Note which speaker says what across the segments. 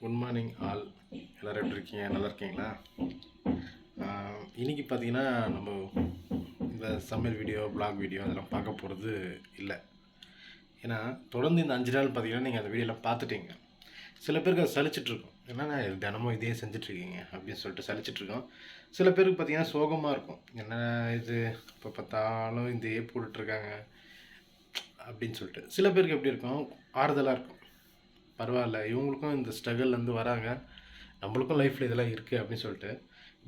Speaker 1: good morning all எல்லோரும் எப்படி இருக்கீங்க நல்லா இருக்கீங்களா இன்றைக்கி பார்த்தீங்கன்னா நம்ம இந்த சமையல் வீடியோ பிளாக் வீடியோ அதெல்லாம் பார்க்க போகிறது இல்லை ஏன்னா தொடர்ந்து இந்த அஞ்சு நாள் பார்த்தீங்கன்னா நீங்கள் அந்த வீடியோலாம் பார்த்துட்டீங்க சில பேருக்கு அது சலிச்சிட்ருக்கோம் என்னென்னா தினமும் இதே செஞ்சிட்ருக்கீங்க அப்படின்னு சொல்லிட்டு சலிச்சிட்ருக்கோம் சில பேருக்கு பார்த்தீங்கன்னா சோகமாக இருக்கும் என்ன இது இப்போ பார்த்தாலும் இதே போட்டுட்ருக்காங்க அப்படின்னு சொல்லிட்டு சில பேருக்கு எப்படி இருக்கும் ஆறுதலாக இருக்கும் பரவாயில்ல இவங்களுக்கும் இந்த ஸ்ட்ரகிள் வந்து வராங்க நம்மளுக்கும் லைஃப்பில் இதெல்லாம் இருக்குது அப்படின்னு சொல்லிட்டு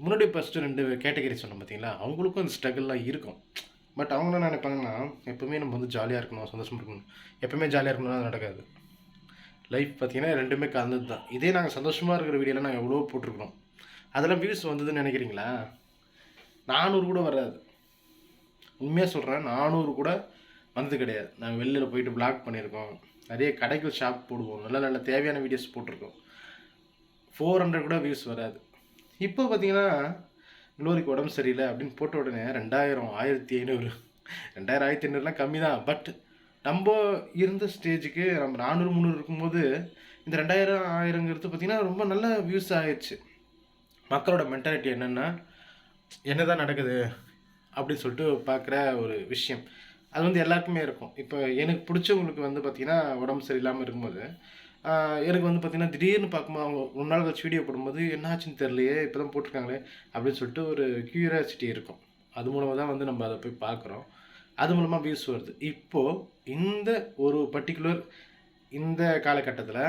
Speaker 1: முன்னாடி ஃபஸ்ட்டு ரெண்டு கேட்டகரி சொன்னோம் பார்த்தீங்களா அவங்களுக்கும் அந்த ஸ்ட்ரகிள்லாம் இருக்கும் பட் அவங்க என்ன நினைப்பாங்கன்னா எப்போவுமே நம்ம வந்து ஜாலியாக இருக்கணும் சந்தோஷமாக இருக்கணும் எப்போவுமே ஜாலியாக இருக்கணும்னா நடக்காது லைஃப் பார்த்திங்கன்னா ரெண்டுமே கலந்தது தான் இதே நாங்கள் சந்தோஷமாக இருக்கிற வீடியோலாம் நாங்கள் எவ்வளோ போட்டிருக்கிறோம் அதெல்லாம் வியூஸ் வந்ததுன்னு நினைக்கிறீங்களா நானூறு கூட வராது உண்மையாக சொல்கிறேன் நானூறு கூட வந்தது கிடையாது நாங்கள் வெளியில் போயிட்டு பிளாக் பண்ணியிருக்கோம் நிறைய கடைகள் ஷாப் போடுவோம் நல்ல நல்ல தேவையான வீடியோஸ் போட்டிருக்கோம் ஃபோர் ஹண்ட்ரட் கூட வியூஸ் வராது இப்போ பார்த்தீங்கன்னா இன்னொருக்கு உடம்பு சரியில்லை அப்படின்னு போட்ட உடனே ரெண்டாயிரம் ஆயிரத்தி ஐநூறு ரெண்டாயிரம் ஆயிரத்தி ஐநூறுலாம் கம்மி தான் பட் நம்ம இருந்த ஸ்டேஜுக்கு நம்ம நானூறு முந்நூறு இருக்கும்போது இந்த ரெண்டாயிரம் ஆயிரங்கிறது பார்த்திங்கன்னா ரொம்ப நல்ல வியூஸ் ஆகிடுச்சு மக்களோட மென்டாலிட்டி என்னென்னா என்ன தான் நடக்குது அப்படின்னு சொல்லிட்டு பார்க்குற ஒரு விஷயம் அது வந்து எல்லாருக்குமே இருக்கும் இப்போ எனக்கு பிடிச்சவங்களுக்கு வந்து பார்த்திங்கன்னா உடம்பு சரியில்லாமல் இருக்கும்போது எனக்கு வந்து பார்த்திங்கன்னா திடீர்னு பார்க்கும்போது அவங்க ஒரு நாள் கழிச்சு வீடியோ போடும்போது என்னாச்சுன்னு தெரியலையே இப்போ தான் போட்டிருக்காங்களே அப்படின்னு சொல்லிட்டு ஒரு க்யூரியாசிட்டி இருக்கும் அது மூலமாக தான் வந்து நம்ம அதை போய் பார்க்குறோம் அது மூலமாக வியூஸ் வருது இப்போது இந்த ஒரு பர்டிகுலர் இந்த காலகட்டத்தில்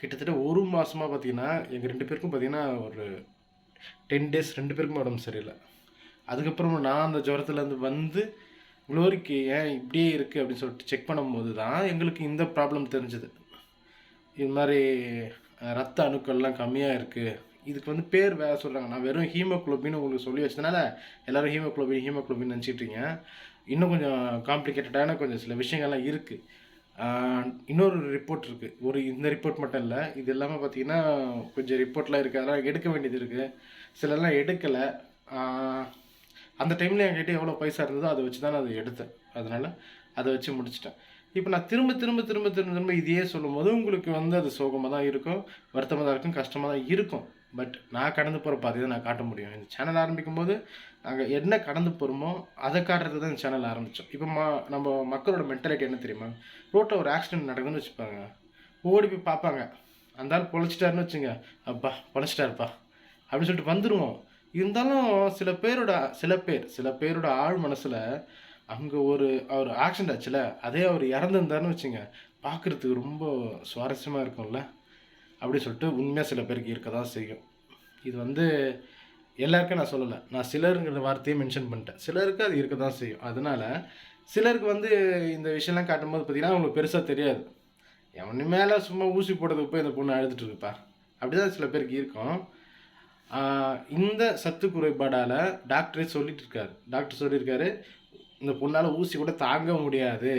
Speaker 1: கிட்டத்தட்ட ஒரு மாதமாக பார்த்திங்கன்னா எங்கள் ரெண்டு பேருக்கும் பார்த்திங்கன்னா ஒரு டென் டேஸ் ரெண்டு பேருக்கும் உடம்பு சரியில்லை அதுக்கப்புறம் நான் அந்த ஜுரத்துலேருந்து வந்து குளோரிக்கு ஏன் இப்படியே இருக்குது அப்படின்னு சொல்லிட்டு செக் பண்ணும்போது தான் எங்களுக்கு இந்த ப்ராப்ளம் தெரிஞ்சுது இது மாதிரி ரத்த அணுக்கள்லாம் கம்மியாக இருக்குது இதுக்கு வந்து பேர் வேறு சொல்கிறாங்க நான் வெறும் ஹீமோக்ளோபின் உங்களுக்கு சொல்லி வச்சதுனால எல்லோரும் ஹீமோக்ளோபின் ஹீமோக்ளோபின் நினச்சிட்ருங்க இன்னும் கொஞ்சம் காம்ப்ளிகேட்டடான கொஞ்சம் சில விஷயங்கள்லாம் இருக்குது இன்னொரு ரிப்போர்ட் இருக்குது ஒரு இந்த ரிப்போர்ட் மட்டும் இல்லை இது இல்லாமல் பார்த்தீங்கன்னா கொஞ்சம் ரிப்போர்ட்லாம் இருக்குது அதெல்லாம் எடுக்க வேண்டியது இருக்குது சிலலாம் எடுக்கலை அந்த டைமில் என்கிட்ட எவ்வளோ பைசா இருந்ததோ அதை வச்சு தான் நான் அதை எடுத்தேன் அதனால் அதை வச்சு முடிச்சிட்டேன் இப்போ நான் திரும்ப திரும்ப திரும்ப திரும்ப திரும்ப இதையே சொல்லும் போது உங்களுக்கு வந்து அது சோகமாக தான் இருக்கும் வருத்தமாக தான் இருக்கும் கஷ்டமாக தான் இருக்கும் பட் நான் கடந்து போகிற பாதையை நான் காட்ட முடியும் இந்த சேனல் ஆரம்பிக்கும் போது நாங்கள் என்ன கடந்து போகிறோமோ அதை காட்டுறது தான் இந்த சேனல் ஆரம்பித்தோம் இப்போ மா நம்ம மக்களோட மென்டாலிட்டி என்ன தெரியுமா ரோட்டில் ஒரு ஆக்சிடென்ட் நடக்குதுன்னு வச்சுப்பாங்க ஓடி போய் பார்ப்பாங்க அந்த ஆள் பொழைச்சிட்டாருன்னு வச்சுங்க அப்பா பொழைச்சிட்டாருப்பா அப்படின்னு சொல்லிட்டு வந்துடுவோம் இருந்தாலும் சில பேரோட சில பேர் சில பேரோட ஆழ் மனசில் அங்கே ஒரு அவர் ஆக்சிடென்ட் ஆச்சுல அதே அவர் இறந்துருந்தாருன்னு வச்சுங்க பார்க்குறதுக்கு ரொம்ப சுவாரஸ்யமாக இருக்கும்ல அப்படி சொல்லிட்டு உண்மையாக சில பேருக்கு இருக்க தான் செய்யும் இது வந்து எல்லாருக்கும் நான் சொல்லலை நான் சிலருங்கிற வார்த்தையை மென்ஷன் பண்ணிட்டேன் சிலருக்கு அது இருக்க தான் செய்யும் அதனால் சிலருக்கு வந்து இந்த விஷயம்லாம் காட்டும்போது பார்த்திங்கன்னா அவங்களுக்கு பெருசாக தெரியாது எவனு மேலே சும்மா ஊசி போட்டதுக்கு போய் இந்த பொண்ணு அழுதுட்டு இருப்பா அப்படி தான் சில பேருக்கு இருக்கும் இந்த சத்து குறைபாடால் டாக்டரே சொல்லிட்டு இருக்காரு டாக்டர் சொல்லியிருக்காரு இந்த பொண்ணால் ஊசி கூட தாங்க முடியாது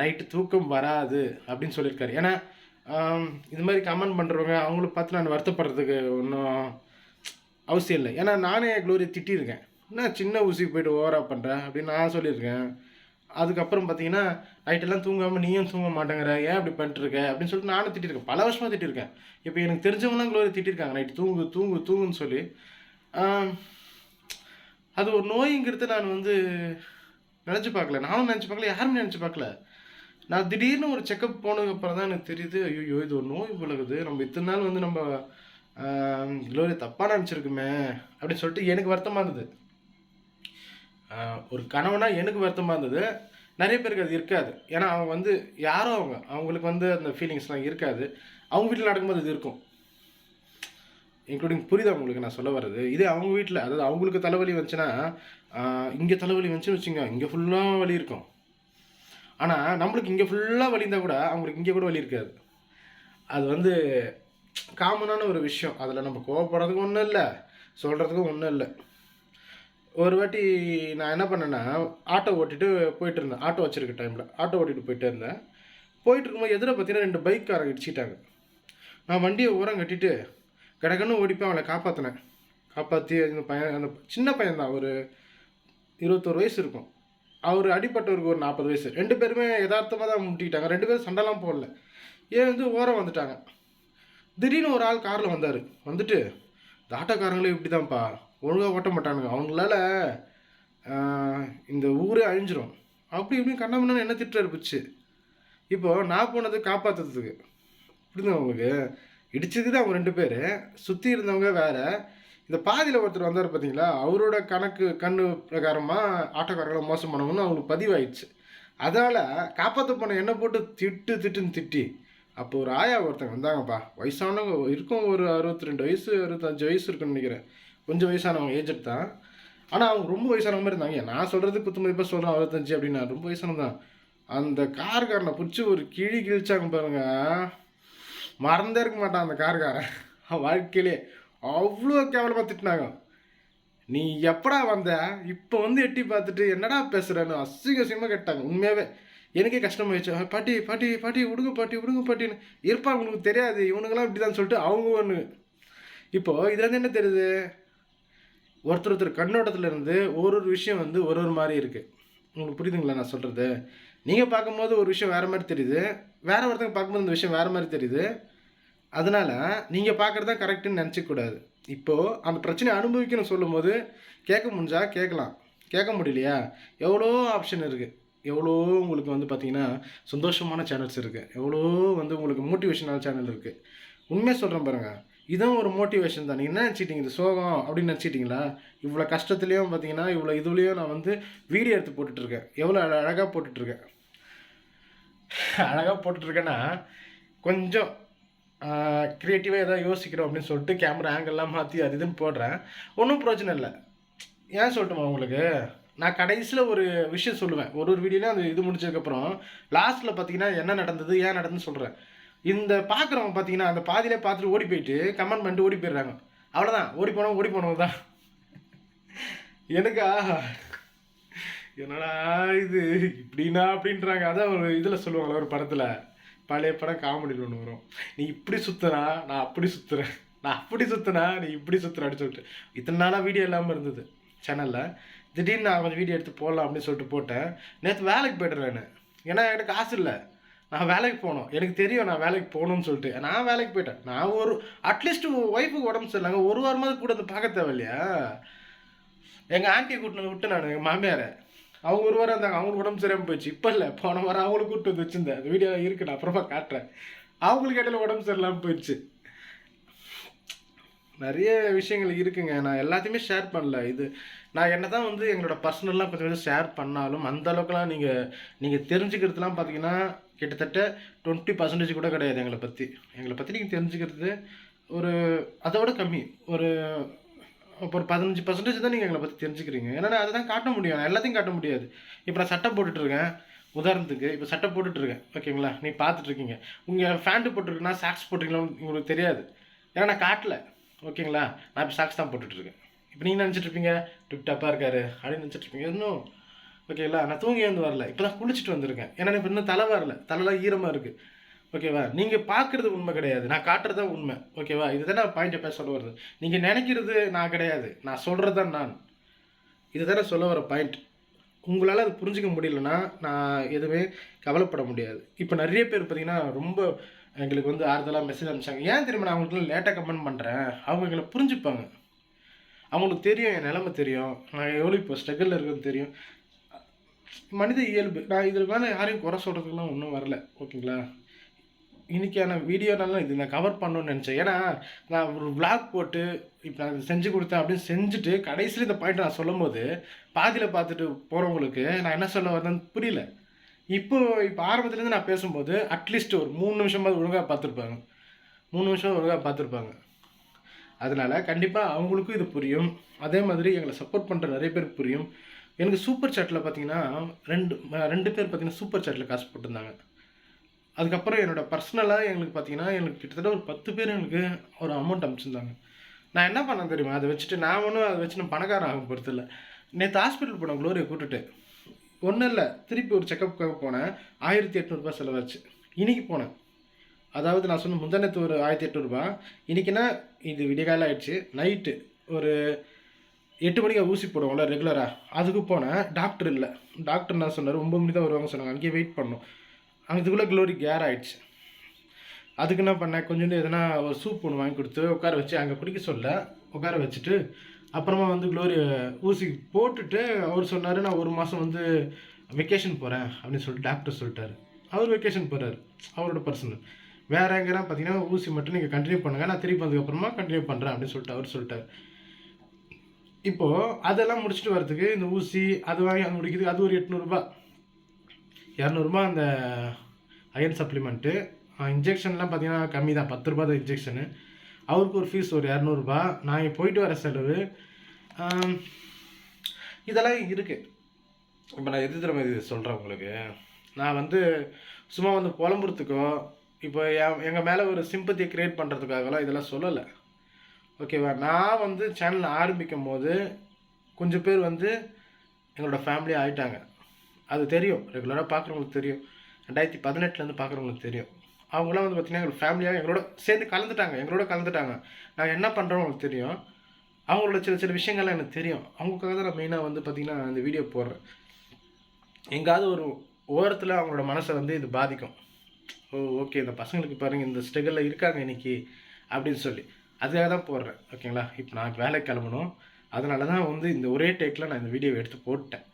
Speaker 1: நைட்டு தூக்கம் வராது அப்படின்னு சொல்லியிருக்காரு ஏன்னா இது மாதிரி கமெண்ட் பண்ணுறவங்க அவங்களுக்கு பார்த்து நான் வருத்தப்படுறதுக்கு ஒன்றும் அவசியம் இல்லை ஏன்னா நானே க்ளோரி திட்டியிருக்கேன் என்ன சின்ன ஊசிக்கு போய்ட்டு ஓவராக பண்ணுறேன் அப்படின்னு நான் சொல்லியிருக்கேன் அதுக்கப்புறம் பார்த்தீங்கன்னா நைட்டெல்லாம் தூங்காமல் நீயும் தூங்க மாட்டேங்கிற ஏன் அப்படி பண்ணிட்டுருக்க அப்படின்னு சொல்லிட்டு நானும் திட்டிருக்கேன் பல வருஷமாக திட்டிருக்கேன் இப்போ எனக்கு தெரிஞ்சவங்களாம் க்ளோரி திட்டிருக்காங்க நைட்டு தூங்கு தூங்கு தூங்குன்னு சொல்லி அது ஒரு நோய்ங்கிறது நான் வந்து நினச்சி பார்க்கல நானும் நினச்சி பார்க்கல யாருமே நினச்சி பார்க்கல நான் திடீர்னு ஒரு செக்கப் போனதுக்கு அப்புறம் தான் எனக்கு தெரியுது ஐயோ இது ஒரு நோய் பழகுது நம்ம இத்தனை நாள் வந்து நம்ம க்ளோரி தப்பாக நினச்சிருக்குமே அப்படின்னு சொல்லிட்டு எனக்கு வருத்தமாக இருந்தது ஒரு கணவனாக எனக்கு வருத்தமாக இருந்தது நிறைய பேருக்கு அது இருக்காது ஏன்னா அவங்க வந்து யாரோ அவங்க அவங்களுக்கு வந்து அந்த ஃபீலிங்ஸ்லாம் இருக்காது அவங்க வீட்டில் நடக்கும்போது இது இருக்கும் இன்க்ளூடிங் புரியுது அவங்களுக்கு நான் சொல்ல வர்றது இதே அவங்க வீட்டில் அதாவது அவங்களுக்கு தலைவலி வந்துச்சுன்னா இங்கே தலைவலி வந்துச்சுன்னு வச்சுங்க இங்கே ஃபுல்லாக வலி இருக்கும் ஆனால் நம்மளுக்கு இங்கே ஃபுல்லாக வலி இருந்தால் கூட அவங்களுக்கு இங்கே கூட வலி இருக்காது அது வந்து காமனான ஒரு விஷயம் அதில் நம்ம கோவப்படுறதுக்கும் ஒன்றும் இல்லை சொல்கிறதுக்கும் ஒன்றும் இல்லை ஒரு வாட்டி நான் என்ன பண்ணேன்னா ஆட்டோ ஓட்டிட்டு போயிட்டு இருந்தேன் ஆட்டோ வச்சுருக்க டைமில் ஆட்டோ ஓட்டிட்டு போயிட்டு இருந்தேன் போயிட்டு இருக்கும்போது எதிர பார்த்தீங்கன்னா ரெண்டு காரை இடிச்சிட்டாங்க நான் வண்டியை ஓரம் கட்டிட்டு கடகன்னு ஓடிப்பேன் அவளை காப்பாற்றினேன் காப்பாற்றி அந்த பையன் அந்த சின்ன பையன் தான் ஒரு இருபத்தோரு வயசு இருக்கும் அவர் அடிப்பட்டவருக்கு ஒரு நாற்பது வயசு ரெண்டு பேருமே யதார்த்தமாக தான் முட்டிக்கிட்டாங்க ரெண்டு பேரும் சண்டைலாம் போடல ஏன் வந்து ஓரம் வந்துட்டாங்க திடீர்னு ஒரு ஆள் காரில் வந்தார் வந்துட்டு இந்த ஆட்டோக்காரங்களே இப்படி தான்ப்பா ஒழுங்காக ஓட்ட மாட்டானுங்க அவங்களால இந்த ஊரே அழிஞ்சிரும் அப்படி இப்படின்னு கண்ணாமண்ணு என்ன திட்டம் இருப்பிச்சு இப்போது நான் போனது காப்பாற்றுறதுக்கு புரியுதுங்க அவங்களுக்கு இடிச்சது தான் அவங்க ரெண்டு பேர் சுற்றி இருந்தவங்க வேறு இந்த பாதியில் ஒருத்தர் வந்தார் பார்த்தீங்களா அவரோட கணக்கு கண்ணு பிரகாரமாக ஆட்டோக்காரர்களை மோசம் பண்ணணும்னு அவங்களுக்கு பதிவாயிடுச்சு அதனால் காப்பாற்ற போன என்ன போட்டு திட்டு திட்டுன்னு திட்டி அப்போ ஒரு ஆயா ஒருத்தங்க வந்தாங்கப்பா வயசானவங்க இருக்கும் ஒரு அறுபத்தி ரெண்டு வயசு அறுபத்தஞ்சு வயசு இருக்குன்னு நினைக்கிறேன் கொஞ்சம் வயசானவங்க ஏஜட் தான் ஆனால் அவங்க ரொம்ப வயசானவங்க மாதிரி இருந்தாங்க நான் சொல்கிறது குத்துமதி பஸ் சொல்கிறேன் அறுபத்தஞ்சு அப்படின்னா ரொம்ப வயசானவங்க தான் அந்த கார்காரனை பிடிச்சி ஒரு கிழி கிழிச்சாங்க பாருங்க மறந்தே இருக்க மாட்டான் அந்த கார்காரன் வாழ்க்கையிலே அவ்வளோ கேவலமாக திட்டினாங்க நீ எப்படா வந்த இப்போ வந்து எட்டி பார்த்துட்டு என்னடா பேசுகிறேன்னு அசிங்க அசிங்கமாக கேட்டாங்க உண்மையாகவே எனக்கே கஷ்டமாயிடுச்சு பாட்டி பாட்டி பாட்டி விடுங்க பாட்டி விடுங்க பாட்டின்னு இருப்பா உனக்கு தெரியாது இவனுங்களாம் இப்படி தான் சொல்லிட்டு அவங்க ஒன்று இப்போது இதுலேருந்து என்ன தெரியுது ஒருத்தர் ஒருத்தர் கண்ணோட்டத்தில் இருந்து ஒரு ஒரு விஷயம் வந்து ஒரு ஒரு மாதிரி இருக்குது உங்களுக்கு புரியுதுங்களா நான் சொல்கிறது நீங்கள் பார்க்கும்போது ஒரு விஷயம் வேறு மாதிரி தெரியுது வேறு ஒருத்தங்க பார்க்கும்போது இந்த விஷயம் வேறு மாதிரி தெரியுது அதனால் நீங்கள் பார்க்குறது தான் கரெக்டுன்னு நினச்சிக்கூடாது இப்போது அந்த பிரச்சனையை அனுபவிக்கணும்னு சொல்லும்போது கேட்க முடிஞ்சால் கேட்கலாம் கேட்க முடியலையா எவ்வளோ ஆப்ஷன் இருக்குது எவ்வளோ உங்களுக்கு வந்து பார்த்திங்கன்னா சந்தோஷமான சேனல்ஸ் இருக்குது எவ்வளோ வந்து உங்களுக்கு மோட்டிவேஷனான சேனல் இருக்குது உண்மையாக சொல்கிறேன் பாருங்கள் இதுவும் ஒரு மோட்டிவேஷன் தான் நீங்கள் என்ன நினச்சிட்டீங்க சோகம் அப்படின்னு நினச்சிட்டிங்களா இவ்வளோ கஷ்டத்துலேயும் பார்த்தீங்கன்னா இவ்வளோ இதுலேயும் நான் வந்து வீடியோ எடுத்து போட்டுட்ருக்கேன் எவ்வளோ அழகாக போட்டுட்ருக்கேன் அழகாக போட்டுட்ருக்கேன்னா கொஞ்சம் க்ரியேட்டிவாக எதாவது யோசிக்கிறோம் அப்படின்னு சொல்லிட்டு கேமரா ஆங்கிள்லாம் மாற்றி அது இதுன்னு போடுறேன் ஒன்றும் பிரச்சனை இல்லை ஏன் சொல்லட்டுமா உங்களுக்கு நான் கடைசியில் ஒரு விஷயம் சொல்லுவேன் ஒரு ஒரு வீடியோலையும் அது இது முடிச்சதுக்கப்புறம் லாஸ்ட்டில் பார்த்தீங்கன்னா என்ன நடந்தது ஏன் நடந்துன்னு சொல்கிறேன் இந்த பார்க்குறவங்க பார்த்தீங்கன்னா அந்த பாதியிலே பார்த்துட்டு ஓடி போயிட்டு கமெண்ட் பண்ணிட்டு ஓடி போயிடுறாங்க அவ்வளோதான் ஓடி போனவங்க ஓடி போனவங்க தான் எனக்கா என்னடா இது இப்படின்னா அப்படின்றாங்க அதான் ஒரு இதில் சொல்லுவாங்களே ஒரு படத்தில் பழைய படம் காமெடியில் ஒன்று வரும் நீ இப்படி சுற்றுனா நான் அப்படி சுற்றுறேன் நான் அப்படி சுற்றுனா நீ இப்படி அப்படின்னு சொல்லிட்டு இத்தனை நாளாக வீடியோ இல்லாமல் இருந்தது சேனலில் திடீர்னு நான் கொஞ்சம் வீடியோ எடுத்து போடலாம் அப்படின்னு சொல்லிட்டு போட்டேன் நேற்று வேலைக்கு போய்ட்டுறேன் ஏன்னா என்கிட்ட காசு இல்லை நான் வேலைக்கு போகணும் எனக்கு தெரியும் நான் வேலைக்கு போகணும்னு சொல்லிட்டு நான் வேலைக்கு போயிட்டேன் நான் ஒரு அட்லீஸ்ட் ஒய்ஃபுக்கு உடம்பு சரியில்லைங்க ஒரு வாரமாவது கூட வந்து பார்க்க தேவையில்லையா எங்கள் ஆண்டியை கூட்டின விட்டு நான் எங்கள் மாமியாரை அவங்க ஒரு வாரம் இருந்தாங்க அவங்களுக்கு உடம்பு சரியாமல் போயிடுச்சு இப்போ இல்லை போன வாரம் அவங்களுக்கு கூப்பிட்டு வந்து வச்சுருந்தேன் அந்த வீடியோ இருக்கு நான் அப்புறமா காட்டுறேன் அவங்களுக்கு இடையில உடம்பு சரியில்லாமல் போயிடுச்சு நிறைய விஷயங்கள் இருக்குங்க நான் எல்லாத்தையுமே ஷேர் பண்ணல இது நான் என்ன தான் வந்து எங்களோட பர்சனல்லாம் கொஞ்சம் கொஞ்சம் ஷேர் பண்ணாலும் அந்த அளவுக்குலாம் நீங்கள் நீங்கள் தெரிஞ்சுக்கிறதுலாம் பார்த்தீங்கன்னா கிட்டத்தட்ட டுவெண்ட்டி பர்சன்டேஜ் கூட கிடையாது எங்களை பற்றி எங்களை பற்றி நீங்கள் தெரிஞ்சுக்கிறது ஒரு அதோட கம்மி ஒரு இப்போ ஒரு பதினஞ்சு பர்சன்டேஜ் தான் நீங்கள் எங்களை பற்றி தெரிஞ்சுக்கிறீங்க ஏன்னா அதை தான் காட்ட முடியும் நான் எல்லாத்தையும் காட்ட முடியாது இப்போ நான் சட்டை போட்டுட்ருக்கேன் உதாரணத்துக்கு இப்போ சட்டை போட்டுட்ருக்கேன் ஓகேங்களா நீ பார்த்துட்ருக்கீங்க உங்கள் ஃபேண்ட்டு போட்டிருக்குன்னா சாக்ஸ் போட்டிருக்கீங்களான்னு உங்களுக்கு தெரியாது ஏன்னா நான் காட்டல ஓகேங்களா நான் இப்போ சாக்ஸ் தான் போட்டுட்ருக்கேன் இப்போ நீங்கள் நினச்சிட்ருப்பீங்க டிப்டாப்பாக இருக்காரு அப்படின்னு நினச்சிட்ருப்பீங்க இன்னும் ஓகேங்களா நான் தூங்கி வந்து வரல இப்போலாம் குளிச்சுட்டு வந்திருக்கேன் ஏன்னா இப்போ இன்னும் தலை வரல தலைலாம் ஈரமாக இருக்குது ஓகேவா நீங்கள் பார்க்குறது உண்மை கிடையாது நான் காட்டுறதா உண்மை ஓகேவா இதுதான் நான் பாயிண்ட் எப்போ சொல்ல வருது நீங்கள் நினைக்கிறது நான் கிடையாது நான் சொல்கிறது தான் நான் இதுதானே சொல்ல வர பாயிண்ட் உங்களால் அது புரிஞ்சிக்க முடியலன்னா நான் எதுவுமே கவலைப்பட முடியாது இப்போ நிறைய பேர் பார்த்தீங்கன்னா ரொம்ப எங்களுக்கு வந்து ஆறுதலாக மெசேஜ் அனுப்பிச்சாங்க ஏன் திரும்ப நான் அவங்களுக்கு லேட்டாக கமெண்ட் பண்ணுறேன் அவங்க எங்களை புரிஞ்சுப்பாங்க அவங்களுக்கு தெரியும் என் நிலமை தெரியும் நான் எவ்வளோ இப்போ ஸ்ட்ரகிளில் இருக்குன்னு தெரியும் மனித இயல்பு நான் இதில் மேலே யாரையும் குறை சொல்கிறதுக்குலாம் ஒன்றும் வரல ஓகேங்களா இன்றைக்கான வீடியோனாலும் இது நான் கவர் பண்ணணும்னு நினச்சேன் ஏன்னா நான் ஒரு விளாக் போட்டு இப்போ நான் செஞ்சு கொடுத்தேன் அப்படின்னு செஞ்சுட்டு கடைசியில் இந்த பாயிண்ட் நான் சொல்லும் போது பாதியில் பார்த்துட்டு போகிறவங்களுக்கு நான் என்ன சொல்ல வரேன்னு புரியல இப்போ இப்போ ஆரம்பத்துலேருந்து நான் பேசும்போது அட்லீஸ்ட் ஒரு மூணு நிமிஷமாவது ஒழுங்காக பார்த்துருப்பாங்க மூணு நிமிஷம் ஒழுங்காக பார்த்துருப்பாங்க அதனால் கண்டிப்பாக அவங்களுக்கும் இது புரியும் அதே மாதிரி எங்களை சப்போர்ட் பண்ணுற நிறைய பேர் புரியும் எனக்கு சூப்பர் சாட்டில் பார்த்தீங்கன்னா ரெண்டு ரெண்டு பேர் பார்த்தீங்கன்னா சூப்பர் சாட்டில் காசு போட்டிருந்தாங்க அதுக்கப்புறம் என்னோடய பர்சனலாக எங்களுக்கு பார்த்தீங்கன்னா எனக்கு கிட்டத்தட்ட ஒரு பத்து பேர் எனக்கு ஒரு அமௌண்ட் அனுப்பிச்சிருந்தாங்க நான் என்ன பண்ண தெரியுமா அதை வச்சுட்டு நான் ஒன்றும் அதை வச்சு நான் பணக்காரன் ஆக போகிறது நேற்று ஹாஸ்பிட்டல் போன குளோரியை கூப்பிட்டுட்டு ஒன்றும் இல்லை திருப்பி ஒரு செக்கப்புக்காக போனேன் ஆயிரத்தி எட்நூறுபா செலவாச்சு இன்றைக்கி போனேன் அதாவது நான் சொன்ன முந்தானத்து ஒரு ஆயிரத்தி எட்நூறுபா இன்றைக்கினா இது விடிகாலம் ஆயிடுச்சு நைட்டு ஒரு எட்டு மணிக்கு ஊசி போடுவோம்ல ரெகுலராக அதுக்கு போனேன் டாக்டர் இல்லை டாக்டர் என்ன சொன்னார் ஒம்பது மணி தான் வருவாங்க சொன்னாங்க அங்கேயே வெயிட் பண்ணோம் இதுக்குள்ளே க்ளோரி கேர் ஆகிடுச்சு அதுக்கு என்ன பண்ணேன் கொஞ்சோண்டு எதனா ஒரு சூப் ஒன்று வாங்கி கொடுத்து உட்கார வச்சு அங்கே குடிக்க சொல்ல உட்கார வச்சுட்டு அப்புறமா வந்து க்ளோரி ஊசி போட்டுட்டு அவர் சொன்னார் நான் ஒரு மாதம் வந்து வெக்கேஷன் போகிறேன் அப்படின்னு சொல்லிட்டு டாக்டர் சொல்லிட்டாரு அவர் வெக்கேஷன் போகிறார் அவரோட பர்சனல் வேறு எங்கேனா பார்த்தீங்கன்னா ஊசி மட்டும் நீங்கள் கண்டினியூ பண்ணுங்கள் நான் திருப்பி வந்ததுக்கப்புறமா கண்டினியூ பண்ணுறேன் அப்படின்னு சொல்லிட்டு அவர் சொல்லிட்டார் இப்போது அதெல்லாம் முடிச்சுட்டு வரத்துக்கு இந்த ஊசி அது வாங்கி அது முடிக்கிறதுக்கு அது ஒரு எட்நூறுபா இரநூறுபா அந்த அயன் சப்ளிமெண்ட்டு இன்ஜெக்ஷன்லாம் பார்த்தீங்கன்னா கம்மி தான் பத்து ரூபா தான் இன்ஜெக்ஷனு அவருக்கு ஒரு ஃபீஸ் ஒரு இரநூறுபா நான் போயிட்டு வர செலவு இதெல்லாம் இருக்குது இப்போ நான் எது திறமை சொல்கிறேன் உங்களுக்கு நான் வந்து சும்மா வந்து புலம்புறதுக்கோ இப்போ என் எங்கள் மேலே ஒரு சிம்பத்தியை க்ரியேட் பண்ணுறதுக்காகலாம் இதெல்லாம் சொல்லலை ஓகேவா நான் வந்து சேனல் ஆரம்பிக்கும் போது கொஞ்சம் பேர் வந்து எங்களோட ஃபேமிலி ஆகிட்டாங்க அது தெரியும் ரெகுலராக பார்க்குறவங்களுக்கு தெரியும் ரெண்டாயிரத்தி பதினெட்டுலேருந்து பார்க்குறவங்களுக்கு தெரியும் அவங்களாம் வந்து பார்த்திங்கன்னா எங்களோட ஃபேமிலியாக எங்களோட சேர்ந்து கலந்துட்டாங்க எங்களோட கலந்துட்டாங்க நாங்கள் என்ன பண்ணுறோம் அவங்களுக்கு தெரியும் அவங்களோட சில சில விஷயங்கள்லாம் எனக்கு தெரியும் அவங்களுக்காக தான் நான் மெயினாக வந்து பார்த்திங்கன்னா இந்த வீடியோ போடுறேன் எங்காவது ஒரு ஓரத்தில் அவங்களோட மனசை வந்து இது பாதிக்கும் ஓ ஓகே இந்த பசங்களுக்கு பாருங்கள் இந்த ஸ்ட்ரகிளில் இருக்காங்க இன்றைக்கி அப்படின்னு சொல்லி அதுக்காக தான் போடுறேன் ஓகேங்களா இப்போ நான் வேலை கிளம்பணும் அதனால தான் வந்து இந்த ஒரே டேக்கில் நான் இந்த வீடியோவை எடுத்து போட்டேன்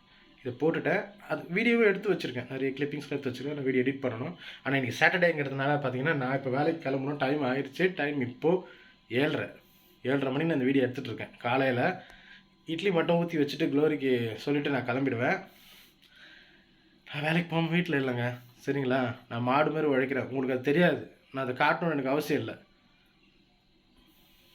Speaker 1: இதை போட்டுட்டேன் அது வீடியோவை எடுத்து வச்சுருக்கேன் நிறைய கிளிப்பிங்ஸ் எடுத்து வச்சுருக்கேன் நான் வீடியோ எடிட் பண்ணணும் ஆனால் இன்றைக்கி சாட்டர்டேங்கிறதுனால பார்த்தீங்கன்னா நான் இப்போ வேலைக்கு கிளம்பணும் டைம் ஆயிடுச்சு டைம் இப்போது ஏழரை ஏழரை மணி நான் இந்த வீடியோ எடுத்துகிட்டு இருக்கேன் காலையில் இட்லி மட்டும் ஊற்றி வச்சுட்டு க்ளோரிக்கு சொல்லிவிட்டு நான் கிளம்பிடுவேன் நான் வேலைக்கு போகாமல் வீட்டில் இல்லைங்க சரிங்களா நான் மாடு மாதிரி உழைக்கிறேன் உங்களுக்கு அது தெரியாது நான் அதை காட்டணும்னு எனக்கு அவசியம் இல்லை